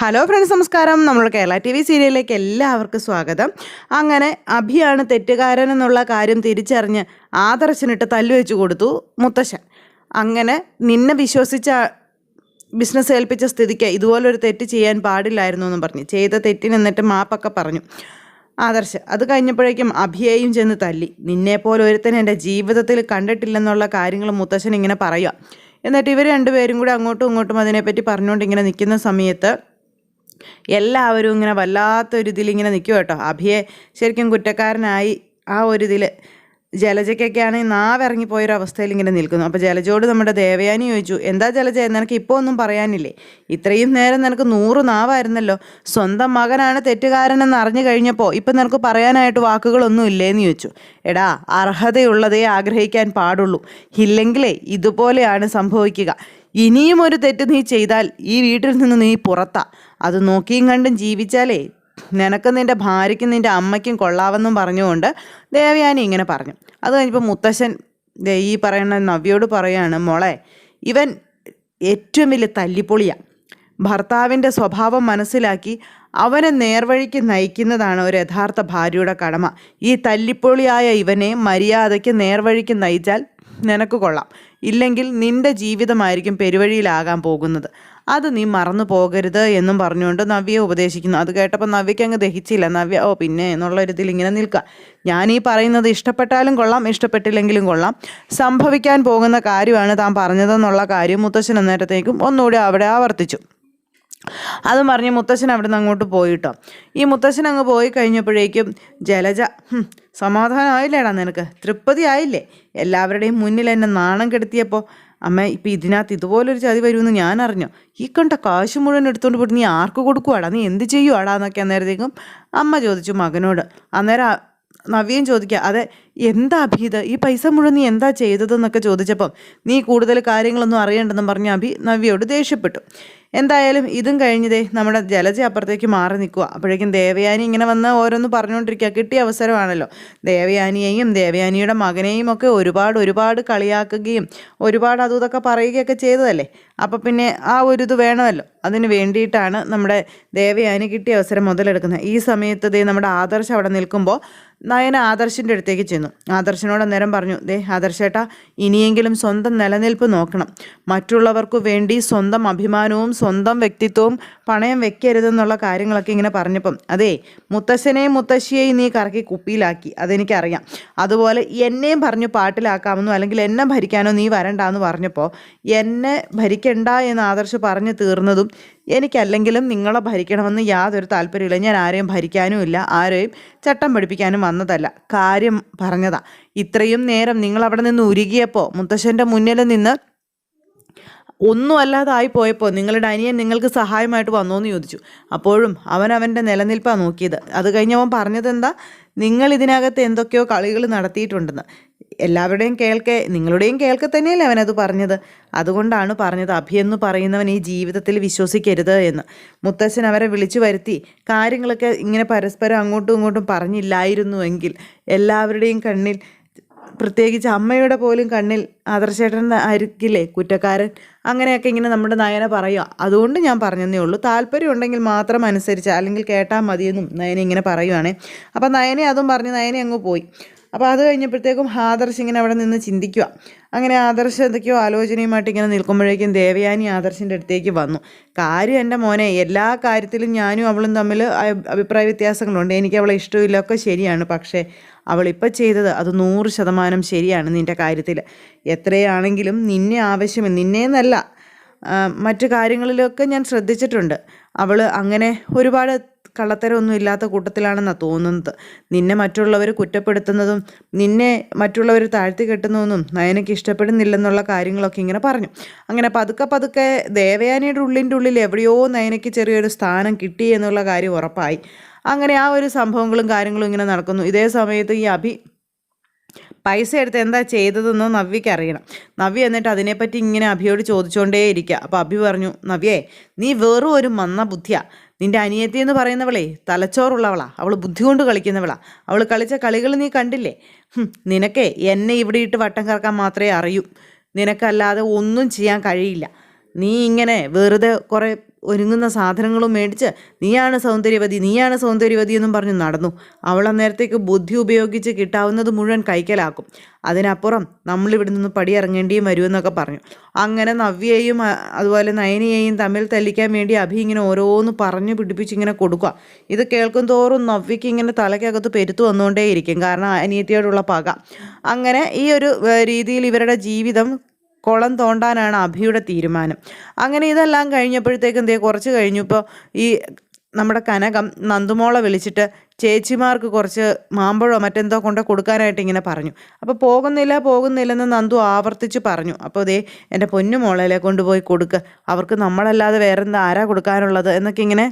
Hello friends നമസ്കാരം. നമ്മൾ Kerala T V സീരിയലിലേക്ക് എല്ലാവർക്കും സ്വാഗതം. അങ്ങനെ അഭിയാണ് തെറ്റുകാരൻ എന്നുള്ള കാര്യം തിരിച്ചറിഞ്ഞ് ആദർശനിട്ട് തല്ലുവെച്ചു കൊടുത്തു മുത്തശ്ശൻ. അങ്ങനെ നിന്നെ വിശ്വസിച്ച ബിസിനസ് ഏൽപ്പിച്ച സ്ഥിതിക്ക് ഇതുപോലൊരു തെറ്റ് ചെയ്യാൻ പാടില്ലായിരുന്നു എന്ന് പറഞ്ഞു. ചെയ്ത തെറ്റിന് എന്നിട്ട് മാപ്പൊക്കെ പറഞ്ഞു. ആദർശ് അത് കഴിഞ്ഞപ്പോഴേക്കും അഭിയേയും ചെന്ന് തല്ലി. നിന്നെപ്പോലെ ഒരുത്തൻ എന്റെ ജീവിതത്തിൽ കണ്ടിട്ടില്ലെന്നുള്ള കാര്യങ്ങൾ മുത്തശ്ശൻ ഇങ്ങനെ പറയുക. എന്നിട്ട് ഇവർ രണ്ടുപേരും കൂടി അങ്ങോട്ടും ഇങ്ങോട്ടും അതിനെപ്പറ്റി പറഞ്ഞുകൊണ്ട് ഇങ്ങനെ നിൽക്കുന്ന സമയത്ത് എല്ലാവരും ഇങ്ങനെ വല്ലാത്ത വല്ലാത്തൊരു ഇതിലിങ്ങനെ നിൽക്കും കേട്ടോ. അഭിയെ ശരിക്കും കുറ്റക്കാരനായി ആ ഒരു ഇതിൽ ജലജയ്ക്കൊക്കെ ആണെങ്കിൽ നാവിറങ്ങിപ്പോയൊരു അവസ്ഥയിൽ ഇങ്ങനെ നിൽക്കുന്നു അപ്പോൾ ജലജയോട് നമ്മുടെ ദേവയാനി ചോദിച്ചു എന്താ ജലജ നിനക്ക് ഇപ്പോൾ ഒന്നും പറയാനില്ലേ? ഇത്രയും നേരം നിനക്ക് നൂറ് നാവായിരുന്നല്ലോ. സ്വന്തം മകനാണ് തെറ്റുകാരനെന്ന് അറിഞ്ഞു കഴിഞ്ഞപ്പോൾ ഇപ്പം നിനക്ക് പറയാനായിട്ട് വാക്കുകളൊന്നും ഇല്ലേന്ന് ചോദിച്ചു. എടാ അർഹതയുള്ളതേ ആഗ്രഹിക്കാൻ പാടുള്ളൂ. ഇല്ലെങ്കിലേ ഇതുപോലെയാണ് സംഭവിക്കുക. ഇനിയും ഒരു തെറ്റ് നീ ചെയ്താൽ ഈ വീട്ടിൽ നിന്ന് നീ പുറത്താ. അത് നോക്കിയും കണ്ടും ജീവിച്ചാലേ നിനക്ക് നിന്റെ ഭാര്യയ്ക്കും നിന്റെ അമ്മയ്ക്കും കൊള്ളാവെന്നും പറഞ്ഞുകൊണ്ട് ദേവയാനി ഇങ്ങനെ പറഞ്ഞു. അത് കഴിഞ്ഞപ്പോൾ മുത്തശ്ശൻ ഈ പറയുന്ന നവ്യോട് പറയാണ് മോളെ ഇവൻ ഏറ്റവും വലിയ തല്ലിപ്പൊളിയാണ് ഭർത്താവിന്റെ സ്വഭാവം മനസ്സിലാക്കി അവനെ നേർവഴിക്ക് നയിക്കുന്നതാണ് ഒരു യഥാർത്ഥ ഭാര്യയുടെ കടമ. ഈ തല്ലിപ്പൊളിയായ ഇവനെ മര്യാദയ്ക്ക് നേർവഴിക്ക് നയിച്ചാൽ നിനക്ക് കൊള്ളാം. ഇല്ലെങ്കിൽ നിന്റെ ജീവിതമായിരിക്കും പെരുവഴിയിലാകാൻ പോകുന്നത്. അത് നീ മറന്നു പോകരുത് എന്നും പറഞ്ഞുകൊണ്ട് നവ്യെ ഉപദേശിക്കുന്നു. അത് കേട്ടപ്പോൾ നവ്യയ്ക്ക് അങ്ങ് ദഹിച്ചില്ല. നവ്യ ഓ പിന്നെ എന്നുള്ള ഒരു ഇങ്ങനെ നിൽക്കുക. ഞാൻ ഈ പറയുന്നത് ഇഷ്ടപ്പെട്ടാലും കൊള്ളാം ഇഷ്ടപ്പെട്ടില്ലെങ്കിലും കൊള്ളാം. സംഭവിക്കാൻ പോകുന്ന കാര്യമാണ് താൻ പറഞ്ഞതെന്നുള്ള കാര്യം മുത്തശ്ശൻ അന്നേരത്തേക്കും ഒന്നുകൂടി അവിടെ ആവർത്തിച്ചു. അതും പറഞ്ഞ് മുത്തശ്ശൻ അവിടെ അങ്ങോട്ട് പോയിട്ടോ. ഈ മുത്തശ്ശൻ അങ്ങ് പോയി കഴിഞ്ഞപ്പോഴേക്കും ജലജ "ഹും, സമാധാനമായില്ലേടാ നിനക്ക്? തൃപ്തി ആയില്ലേ? എല്ലാവരുടെയും മുന്നിൽ എന്നെ നാണം കെടുത്തിയപ്പോൾ അമ്മ ഇപ്പം ഇതിനകത്ത് ഇതുപോലൊരു ചതി വരുമെന്ന് ഞാൻ അറിഞ്ഞു. ഈ കണ്ട കാശ് മുഴുവൻ എടുത്തുകൊണ്ട് പോയിട്ട് നീ ആർക്ക് കൊടുക്കുവാടാ? നീ എന്ത് ചെയ്യുവാടാ? എന്നൊക്കെ അന്നേരത്തേക്കും അമ്മ ചോദിച്ചു മകനോട്. അന്നേരം നവ്യം ചോദിക്കുക അതെ എന്താ അഭി ഈ പൈസ മുഴുവൻ നീ എന്താ ചെയ്തതെന്നൊക്കെ ചോദിച്ചപ്പം നീ കൂടുതൽ കാര്യങ്ങളൊന്നും അറിയണ്ടെന്നും പറഞ്ഞ അഭി നവ്യയോട് ദേഷ്യപ്പെട്ടു. എന്തായാലും ഇതും കഴിഞ്ഞതേ നമ്മുടെ ജലജ അപ്പുറത്തേക്ക് മാറി നിൽക്കുക. അപ്പോഴേക്കും ദേവയാനി ഇങ്ങനെ വന്ന് ഓരോന്ന് പറഞ്ഞുകൊണ്ടിരിക്കുക. കിട്ടിയ അവസരമാണല്ലോ. ദേവയാനിയെയും ദേവയാനിയുടെ മകനെയും ഒക്കെ ഒരുപാട് ഒരുപാട് കളിയാക്കുകയും ഒരുപാട് അതും ഇതൊക്കെ പറയുകയൊക്കെ ചെയ്തതല്ലേ? അപ്പോൾ പിന്നെ ആ ഒരു ഇത് വേണമല്ലോ. അതിന് വേണ്ടിയിട്ടാണ് നമ്മുടെ ദേവയാനി കിട്ടിയ അവസരം മുതലെടുക്കുന്നത്. ഈ സമയത്ത് ദേ നമ്മുടെ ആദർശ് അവിടെ നിൽക്കുമ്പോൾ നയന ആദർശിന്റെ അടുത്തേക്ക് ചെന്നു. ആദർശനോട് അന്നേരം പറഞ്ഞു ദേ ആദർശേട്ട ഇനിയെങ്കിലും സ്വന്തം നിലനിൽപ്പ് നോക്കണം. മറ്റുള്ളവർക്കു വേണ്ടി സ്വന്തം അഭിമാനവും സ്വന്തം വ്യക്തിത്വവും പണയം വെക്കരുതെന്നുള്ള കാര്യങ്ങളൊക്കെ ഇങ്ങനെ പറഞ്ഞപ്പം അതേ മുത്തശ്ശനെയും മുത്തശ്ശിയെയും നീ കറക്കി കുപ്പിയിലാക്കി അതെനിക്കറിയാം. അതുപോലെ എന്നെയും പറഞ്ഞു പാട്ടിലാക്കാമെന്നോ അല്ലെങ്കിൽ എന്നെ ഭരിക്കാനോ നീ വരണ്ടാന്ന് പറഞ്ഞപ്പോൾ എന്നെ ഭരിക്കണ്ട എന്ന് ആദർശ് പറഞ്ഞു തീർന്നതും എനിക്കല്ലെങ്കിലും നിങ്ങളെ ഭരിക്കണമെന്ന് യാതൊരു താല്പര്യമില്ല ഞാൻ ആരെയും ഭരിക്കാനും ഇല്ല. ആരെയും ചട്ടം പഠിപ്പിക്കാനും വന്നതല്ല. കാര്യം പറഞ്ഞതാ. ഇത്രയും നേരം നിങ്ങൾ അവിടെ നിന്ന് ഉരുകിയപ്പോൾ മുത്തശ്ശന്റെ മുന്നിൽ നിന്ന് ഒന്നും അല്ലാതായി പോയപ്പോൾ നിങ്ങളുടെ അനിയൻ നിങ്ങൾക്ക് സഹായമായിട്ട് വന്നോ എന്ന് ചോദിച്ചു. അപ്പോഴും അവൻ അവന്റെ നിലനിൽപ്പാണ് നോക്കിയത്. അത് കഴിഞ്ഞ് അവൻ പറഞ്ഞത് എന്താ നിങ്ങൾ ഇതിനകത്ത് എന്തൊക്കെയോ കളികൾ നടത്തിയിട്ടുണ്ടെന്ന്. എല്ലാവരുടെയും കേൾക്കെ നിങ്ങളുടെയും കേൾക്കെ തന്നെയല്ലേ അവനത് പറഞ്ഞത്. അതുകൊണ്ടാണ് പറഞ്ഞത് അഭിയെന്ന് പറയുന്നവൻ ഈ ജീവിതത്തിൽ വിശ്വസിക്കരുത് എന്ന്. മുത്തശ്ശൻ അവരെ വിളിച്ചു വരുത്തി. കാര്യങ്ങളൊക്കെ ഇങ്ങനെ പരസ്പരം അങ്ങോട്ടും ഇങ്ങോട്ടും പറഞ്ഞില്ലായിരുന്നുവെങ്കിൽ എല്ലാവരുടെയും കണ്ണിൽ പ്രത്യേകിച്ച് അമ്മയുടെ പോലും കണ്ണിൽ ആദർശേട്ടൻ ആയിരിക്കില്ലേ കുറ്റക്കാരൻ? അങ്ങനെയൊക്കെ ഇങ്ങനെ നമ്മുടെ നയന പറയുക. അതുകൊണ്ട് ഞാൻ പറഞ്ഞതേ ഉള്ളൂ. താല്പര്യം ഉണ്ടെങ്കിൽ മാത്രം അനുസരിച്ച് അല്ലെങ്കിൽ കേട്ടാൽ മതിയെന്നും നയന ഇങ്ങനെ പറയുവാണേ. അപ്പം നയനെ അതും പറഞ്ഞ് നയനെ അങ്ങ് പോയി. അപ്പോൾ അത് കഴിഞ്ഞപ്പോഴത്തേക്കും ആദർശ് ഇങ്ങനെ അവിടെ നിന്ന് ചിന്തിക്കുക അങ്ങനെ ആദർശ് എന്തൊക്കെയോ ആലോചനയുമായിട്ട് ഇങ്ങനെ നിൽക്കുമ്പോഴേക്കും ദേവയാനി ആദർശിന്റെ അടുത്തേക്ക് വന്നു. കാര്യം എന്റെ മോനെ എല്ലാ കാര്യത്തിലും ഞാനും അവളും തമ്മിൽ അഭി- അഭിപ്രായ വ്യത്യാസങ്ങളുണ്ട്. എനിക്ക് അവളെ ഇഷ്ടമില്ല ഒക്കെ ശരിയാണ്. പക്ഷേ അവളിപ്പോൾ ചെയ്തത് അത് നൂറ് ശതമാനം ശരിയാണ് നിന്റെ കാര്യത്തിൽ. എത്രയാണെങ്കിലും നിന്നെ ആവശ്യം നിന്നേന്നല്ല മറ്റു കാര്യങ്ങളിലൊക്കെ ഞാൻ ശ്രദ്ധിച്ചിട്ടുണ്ട്. അവൾ അങ്ങനെ ഒരുപാട് കള്ളത്തരമൊന്നും ഇല്ലാത്ത കൂട്ടത്തിലാണെന്നാണ് തോന്നുന്നത്. നിന്നെ മറ്റുള്ളവർ കുറ്റപ്പെടുത്തുന്നതും നിന്നെ മറ്റുള്ളവർ താഴ്ത്തി കെട്ടുന്നതൊന്നും നയനയ്ക്ക് ഇഷ്ടപ്പെടുന്നില്ലെന്നുള്ള കാര്യങ്ങളൊക്കെ ഇങ്ങനെ പറഞ്ഞു. അങ്ങനെ പതുക്കെ പതുക്കെ ദേവയാനിയുടെ ഉള്ളിന്റെ ഉള്ളിൽ എവിടെയോ നയനയ്ക്ക് ചെറിയൊരു സ്ഥാനം കിട്ടി എന്നുള്ള കാര്യം ഉറപ്പായി. അങ്ങനെ ആ ഒരു സംഭവങ്ങളും കാര്യങ്ങളും ഇങ്ങനെ നടക്കുന്നു. ഇതേ സമയത്ത് ഈ അഭി പൈസ എടുത്ത് എന്താ ചെയ്തതെന്ന് നവ്യക്ക് അറിയണം. നവ്യ എന്നിട്ട് അതിനെപ്പറ്റി ഇങ്ങനെ അഭിയോട് ചോദിച്ചുകൊണ്ടേയിരിക്കുക അപ്പോൾ അഭി പറഞ്ഞു നവ്യേ നീ വെറും ഒരു മന്ന ബുദ്ധിയാ. നിന്റെ അനിയത്തി എന്ന് പറയുന്നവളേ തലച്ചോറുള്ളവളാ. അവൾ ബുദ്ധി കൊണ്ട് കളിക്കുന്നവളാ. അവൾ കളിച്ച കളികൾ നീ കണ്ടില്ലേ? നിനക്കേ എന്നെ ഇവിടെ ഇട്ട് വട്ടം കറക്കാൻ മാത്രമേ അറിയൂ. നിനക്കല്ലാതെ ഒന്നും ചെയ്യാൻ കഴിയില്ല. നീ ഇങ്ങനെ വെറുതെ കുറേ ഒരുങ്ങുന്ന സാധനങ്ങളും മേടിച്ച് നീയാണ് സൗന്ദര്യവതി നീയാണ് സൗന്ദര്യവതി എന്നും പറഞ്ഞു നടന്നു. അവൾ അന്നേരത്തേക്ക് ബുദ്ധി ഉപയോഗിച്ച് കിട്ടാവുന്നത് മുഴുവൻ കൈക്കലാക്കും. അതിനപ്പുറം നമ്മളിവിടെ നിന്ന് പടിയിറങ്ങേണ്ടിയും വരുമെന്നൊക്കെ പറഞ്ഞു. അങ്ങനെ നവ്യയെയും അതുപോലെ നയനയെയും തമ്മിൽ തല്ലിക്കാൻ വേണ്ടി അഭി ഇങ്ങനെ ഓരോന്ന് പറഞ്ഞു പിടിപ്പിച്ച് ഇങ്ങനെ കൊടുക്കുക. ഇത് കേൾക്കും തോറും നവ്യയ്ക്ക് ഇങ്ങനെ തലയ്ക്കകത്ത് പെരുത്തു വന്നുകൊണ്ടേയിരിക്കും. കാരണം അനിയത്തിയോടുള്ള പക. അങ്ങനെ ഈ ഒരു രീതിയിൽ ഇവരുടെ ജീവിതം കുളം തോണ്ടാനാണ് അഭിയുടെ തീരുമാനം. അങ്ങനെ ഇതെല്ലാം കഴിഞ്ഞപ്പോഴത്തേക്കും എന്തേ കുറച്ച് കഴിഞ്ഞു. ഇപ്പോൾ ഈ നമ്മുടെ കനകം നന്ദുമോളെ വിളിച്ചിട്ട് ചേച്ചിമാർക്ക് കുറച്ച് മാമ്പഴോ മറ്റെന്തോ കൊണ്ട് കൊടുക്കാനായിട്ട് ഇങ്ങനെ പറഞ്ഞു. അപ്പോൾ പോകുന്നില്ല പോകുന്നില്ലെന്ന് നന്ദു ആവർത്തിച്ച് പറഞ്ഞു. അപ്പോൾ ദേ എന്റെ പൊന്നു മോളെ കൊണ്ടുപോയി കൊടുക്കുക അവർക്ക് നമ്മളല്ലാതെ വേറെന്താ ആരാ കൊടുക്കാനുള്ളത് എന്നൊക്കെ ഇങ്ങനെ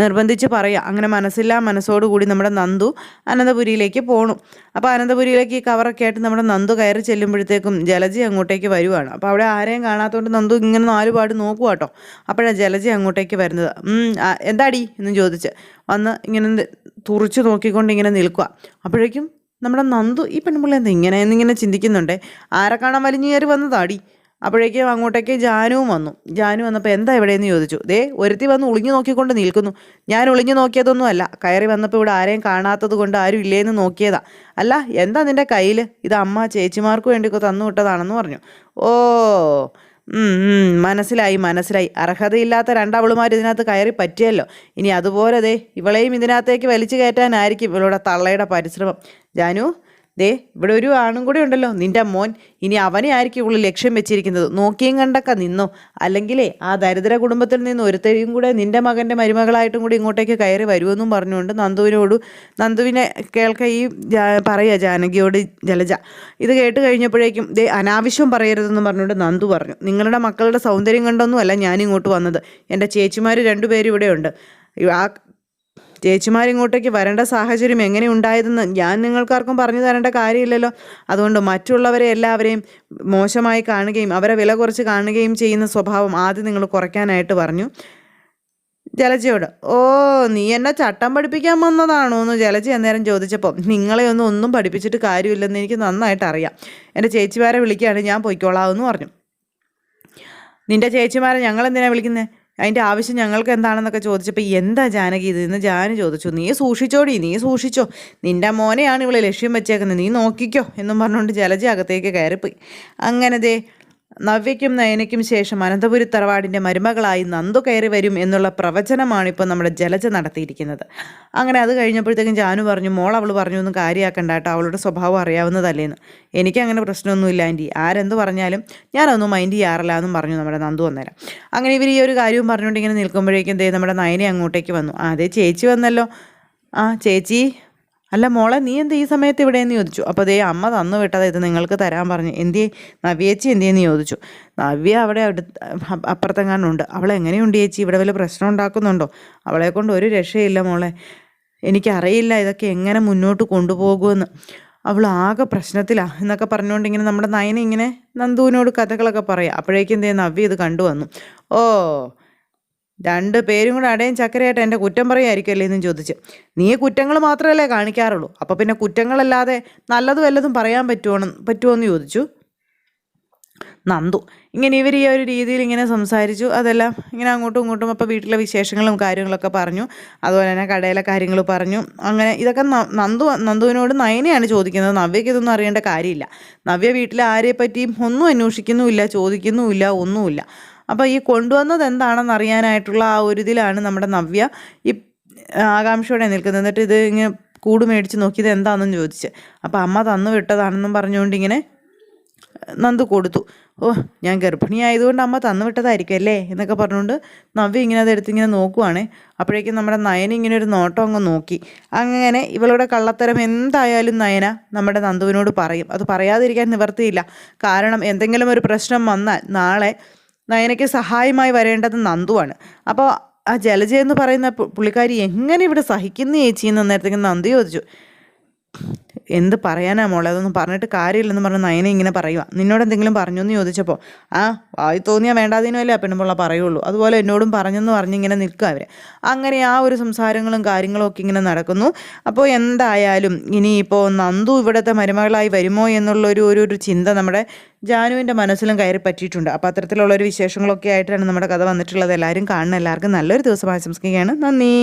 നിർബന്ധിച്ച് പറയുക. അങ്ങനെ മനസ്സില്ലാ മനസ്സോടുകൂടി നമ്മുടെ നന്ദു അനന്തപുരിയിലേക്ക് പോണു. അപ്പോൾ അനന്തപുരിയിലേക്ക് ഈ കവറൊക്കെ ആയിട്ട് നമ്മുടെ നന്ദു കയറി ചെല്ലുമ്പോഴത്തേക്കും ജലജി അങ്ങോട്ടേക്ക് വരുവാണ്. അപ്പോൾ അവിടെ ആരെയും കാണാത്തതുകൊണ്ട് നന്ദു ഇങ്ങനെ നാലുപാട് നോക്കുക കേട്ടോ അപ്പോഴാണ് ജലജി അങ്ങോട്ടേക്ക് വരുന്നത്. എന്താടി എന്ന് ചോദിച്ച്. വന്ന് ഇങ്ങനെ തുറച്ച് നോക്കിക്കൊണ്ട് ഇങ്ങനെ നിൽക്കുക അപ്പോഴേക്കും നമ്മുടെ നന്ദു ഈ പെൺപിള്ള എന്താ ഇങ്ങനെ? എന്നിങ്ങനെ ചിന്തിക്കുന്നുണ്ടേ. ആരെ കാണാൻ വലിഞ്ഞു കയറി വന്നതാടി? അപ്പോഴേക്കും അങ്ങോട്ടേക്ക് ജാനുവും വന്നു. ജാനു വന്നപ്പോൾ എന്താ ഇവിടെയെന്ന് ചോദിച്ചു. ദേ ഒരുത്തി വന്ന് ഒളിഞ്ഞു നോക്കിക്കൊണ്ട് നിൽക്കുന്നു. ഞാൻ ഒളിഞ്ഞു നോക്കിയതൊന്നും അല്ല. കയറി വന്നപ്പോൾ ഇവിടെ ആരെയും കാണാത്തത് കൊണ്ട് ആരും ഇല്ലേന്ന് നോക്കിയതാ. അല്ല എന്താ നിന്റെ കയ്യിൽ ഇത് അമ്മ ചേച്ചിമാർക്ക് വേണ്ടി തന്നു വിട്ടതാണെന്ന് പറഞ്ഞു. ഓ മനസ്സിലായി മനസ്സിലായി. അർഹതയില്ലാത്ത രണ്ടവളുമാർ ഇതിനകത്ത് കയറി പറ്റിയല്ലോ. ഇനി അതുപോലെ ദേ ഇവളെയും ഇതിനകത്തേക്ക് വലിച്ചു കയറ്റാനായിരിക്കും ഇവളുടെ തള്ളയുടെ പരിശ്രമം. ജാനു ദേ ഇവിടെ ഒരു ആണും കൂടി ഉണ്ടല്ലോ. നിന്റെ മോൻ ഇനി അവനെ ആയിരിക്കും ഉള്ളിൽ ലക്ഷ്യം വെച്ചിരിക്കുന്നത്. നോക്കിയും കണ്ടൊക്കെ നിന്നോ. അല്ലെങ്കിലേ ആ ദരിദ്ര കുടുംബത്തിൽ നിന്ന് ഒരുത്തരെയും കൂടെ നിന്റെ മകന്റെ മരുമകളായിട്ടും കൂടി ഇങ്ങോട്ടേക്ക് കയറി വരുമെന്നും പറഞ്ഞുകൊണ്ട് നന്ദുവിനോട് നന്ദുവിനെ കേൾക്ക ഈ പറയുക ജാനകിയോട് ജലജ. ഇത് കേട്ട് കഴിഞ്ഞപ്പോഴേക്കും ദേ അനാവശ്യം പറയരുതെന്ന് പറഞ്ഞുകൊണ്ട് നന്ദു പറഞ്ഞു. നിങ്ങളുടെ മക്കളുടെ സൗന്ദര്യം കണ്ടൊന്നുമല്ല ഞാനിങ്ങോട്ട് വന്നത്. എന്റെ ചേച്ചിമാർ രണ്ടുപേരും ഇവിടെയുണ്ട്. ആ ചേച്ചിമാരിങ്ങോട്ടേക്ക് വരേണ്ട സാഹചര്യം എങ്ങനെ ഉണ്ടായതെന്ന് ഞാൻ നിങ്ങൾക്കാർക്കും പറഞ്ഞു തരേണ്ട കാര്യമില്ലല്ലോ. അതുകൊണ്ട് മറ്റുള്ളവരെ എല്ലാവരെയും മോശമായി കാണുകയും അവരെ വില കുറച്ച് കാണുകയും ചെയ്യുന്ന സ്വഭാവം ആദ്യം നിങ്ങൾ കുറയ്ക്കാനായിട്ട് പറഞ്ഞു. ജലജയോട് ഓ നീ എന്നെ ചട്ടം പഠിപ്പിക്കാൻ വന്നതാണോ? എന്ന് ജലജ അന്നേരം ചോദിച്ചപ്പോൾ നിങ്ങളെ ഒന്നും ഒന്നും പഠിപ്പിച്ചിട്ട് കാര്യമില്ലെന്ന് എനിക്ക് നന്നായിട്ട് അറിയാം. എന്റെ ചേച്ചിമാരെ വിളിക്കുകയാണ് ഞാൻ പൊയ്ക്കോളാമെന്ന് പറഞ്ഞു. നിന്റെ ചേച്ചിമാരെ ഞങ്ങളെന്തിനാണ് വിളിക്കുന്നത് അതിന്റെ ആവശ്യം ഞങ്ങൾക്ക് എന്താണെന്നൊക്കെ ചോദിച്ചപ്പോൾ എന്താ ജാനകി ഇത്? എന്ന് ജാന് ചോദിച്ചു നീ സൂക്ഷിച്ചോടി നീ സൂക്ഷിച്ചോ. നിന്റെ മോനെയാണ് ഇവളെ ലക്ഷ്യം വെച്ചേക്കുന്നത്. നീ നോക്കിക്കോ എന്നും പറഞ്ഞുകൊണ്ട് ജലജ അകത്തേക്ക് കയറിപ്പോയി. അങ്ങനെ ദേ നവ്യയ്ക്കും നയനയ്ക്കും ശേഷം അനന്തപുരി തറവാടിന്റെ മരുമകളായി നന്ദു കയറി വരും എന്നുള്ള പ്രവചനമാണ് ഇപ്പോൾ നമ്മുടെ ജലജ നടത്തിയിരിക്കുന്നത്. അങ്ങനെ അത് കഴിഞ്ഞപ്പോഴത്തേക്കും ജാനു പറഞ്ഞു മോൾ അവൾ പറഞ്ഞു ഒന്നും കാര്യമാക്കണ്ട കേട്ടോ അവളുടെ സ്വഭാവം അറിയാവുന്നതല്ലേന്ന്. എനിക്കങ്ങനെ പ്രശ്നമൊന്നുമില്ല ആന്റി. ആരെന്ത് പറഞ്ഞാലും ഞാനൊന്നും മൈൻഡ് ചെയ്യാറില്ല എന്നും പറഞ്ഞു നമ്മുടെ നന്ദു അന്നേരം. അങ്ങനെ ഇവർ ഈ ഒരു കാര്യവും പറഞ്ഞുകൊണ്ട് ഇങ്ങനെ നിൽക്കുമ്പോഴേക്കും ദേ നമ്മുടെ നയനെ അങ്ങോട്ടേക്ക് വന്നു. അതെ ചേച്ചി വന്നല്ലോ. ആ ചേച്ചി അല്ല മോളെ നീ എന്താ ഈ സമയത്ത് ഇവിടെ എന്ന് ചോദിച്ചു? അപ്പോൾ ദേ അമ്മ തന്നു വിട്ടത് ഇത് നിങ്ങൾക്ക് തരാൻ പറഞ്ഞു. എന്തിയെ? നവ്യേച്ചി എന്തിയെന്ന് ചോദിച്ചു. നവ്യ അവിടെ അടുത്ത് അപ്പുറത്തെങ്ങാനുണ്ട്. അവൾ എങ്ങനെയുണ്ട് ചേച്ചി ഇവിടെ വല്ല പ്രശ്നം ഉണ്ടാക്കുന്നുണ്ടോ? അവളെ കൊണ്ട് ഒരു രക്ഷയില്ല മോളെ. എനിക്കറിയില്ല ഇതൊക്കെ എങ്ങനെ മുന്നോട്ട് കൊണ്ടുപോകുമെന്ന്. അവൾ ആകെ പ്രശ്നത്തിലാണ് എന്നൊക്കെ പറഞ്ഞുകൊണ്ട് ഇങ്ങനെ നമ്മുടെ നയന ഇങ്ങനെ നന്ദുവിനോട് കഥകളൊക്കെ പറയാം. അപ്പോഴേക്കും എന്തേ നവ്യ ഇത് കണ്ടുവന്നു. ഓ രണ്ട് പേരും കൂടെ അടയും ചക്കരയായിട്ട് എന്റെ കുറ്റം പറയുമായിരിക്കുമല്ലേ എന്നും ചോദിച്ച്. നീ കുറ്റങ്ങൾ മാത്രമല്ലേ കാണിക്കാറുള്ളൂ? അപ്പോൾ പിന്നെ കുറ്റങ്ങളല്ലാതെ നല്ലതും വല്ലതും പറയാൻ പറ്റുമോ പറ്റുമോ എന്ന് ചോദിച്ചു. നന്ദു ഇങ്ങനെ ഇവർ ഈ ഒരു രീതിയിൽ ഇങ്ങനെ സംസാരിച്ചു അതെല്ലാം ഇങ്ങനെ അങ്ങോട്ടും ഇങ്ങോട്ടും അപ്പോൾ വീട്ടിലെ വിശേഷങ്ങളും കാര്യങ്ങളൊക്കെ പറഞ്ഞു അതുപോലെ തന്നെ കടയിലെ കാര്യങ്ങൾ പറഞ്ഞു അങ്ങനെ ഇതൊക്കെ നന്ദു നന്ദുവിനോട് നയനയാണ് ചോദിക്കുന്നത് നവ്യയ്ക്ക് ഇതൊന്നും അറിയേണ്ട കാര്യമില്ല. നവ്യ വീട്ടിലെ ആരെ പറ്റിയും ഒന്നും അന്വേഷിക്കുന്നുമില്ല ചോദിക്കുന്നുമില്ല ഒന്നുമില്ല. അപ്പോൾ ഈ കൊണ്ടുവന്നത് എന്താണെന്ന് അറിയാനായിട്ടുള്ള ആ ഒരു ഇതിലാണ് നമ്മുടെ നവ്യ ഈ ആകാംക്ഷയോടെ നിൽക്കുന്നത്. എന്നിട്ട് ഇത് ഇങ്ങനെ കൂട് മേടിച്ച് നോക്കിയത് എന്താണെന്ന് ചോദിച്ച്. അപ്പോൾ അമ്മ തന്നു വിട്ടതാണെന്നും പറഞ്ഞുകൊണ്ട് ഇങ്ങനെ നന്ദു കൊടുത്തു. ഓ ഞാൻ ഗർഭിണിയായതുകൊണ്ട് അമ്മ തന്നു വിട്ടതായിരിക്കും അല്ലേ? എന്നൊക്കെ പറഞ്ഞുകൊണ്ട് നവ്യ ഇങ്ങനെ അതെടുത്ത് ഇങ്ങനെ നോക്കുവാണ്. അപ്പോഴേക്കും നമ്മുടെ നയന ഇങ്ങനെ ഒരു നോട്ടം അങ്ങ് നോക്കി. അങ്ങനെ ഇവളുടെ കള്ളത്തരം എന്തായാലും നയന നമ്മുടെ നന്ദുവിനോട് പറയും. അത് പറയാതിരിക്കാൻ നിവർത്തിയില്ല. കാരണം എന്തെങ്കിലും ഒരു പ്രശ്നം വന്നാൽ നാളെ നയനയ്ക്ക് സഹായമായി വരേണ്ടത് നന്ദുവാണ്. അപ്പോൾ ആ ജലജ എന്ന് പറയുന്ന പുള്ളിക്കാരി എങ്ങനെ ഇവിടെ സഹിക്കുന്നു ചേച്ചി? എന്ന് നേരത്തേക്ക് നന്ദി ചോദിച്ചു. എന്ത് പറയാനാ മോളെ? അതൊന്നും പറഞ്ഞിട്ട് കാര്യമില്ലെന്ന് പറഞ്ഞ് നയനെ ഇങ്ങനെ പറയുക നിന്നോട് എന്തെങ്കിലും പറഞ്ഞു എന്ന് ചോദിച്ചപ്പോൾ ആ വായി തോന്നിയാൽ വേണ്ടാതിനുമല്ലേ പെണ്ണുമ്പിള്ള പറയുള്ളൂ. അതുപോലെ എന്നോടും പറഞ്ഞെന്ന് പറഞ്ഞിങ്ങനെ നിൽക്കുക അവർ അങ്ങനെ ആ ഒരു സംസാരങ്ങളും കാര്യങ്ങളും ഒക്കെ ഇങ്ങനെ നടക്കുന്നു. അപ്പോൾ എന്തായാലും ഇനിയിപ്പോൾ നന്ദു ഇവിടുത്തെ മരുമകളായി വരുമോ എന്നുള്ളൊരു ഒരു ഒരു ചിന്ത നമ്മുടെ ജാനുവിന്റെ മനസ്സിലും കയറി പറ്റിയിട്ടുണ്ട്. അപ്പോൾ അത്തരത്തിലുള്ളൊരു വിശേഷങ്ങളൊക്കെ ആയിട്ടാണ് നമ്മുടെ കഥ വന്നിട്ടുള്ളത്. എല്ലാവരും കാണുന്ന എല്ലാവർക്കും നല്ലൊരു ദിവസം ആശംസിക്കുകയാണ്. നന്ദി.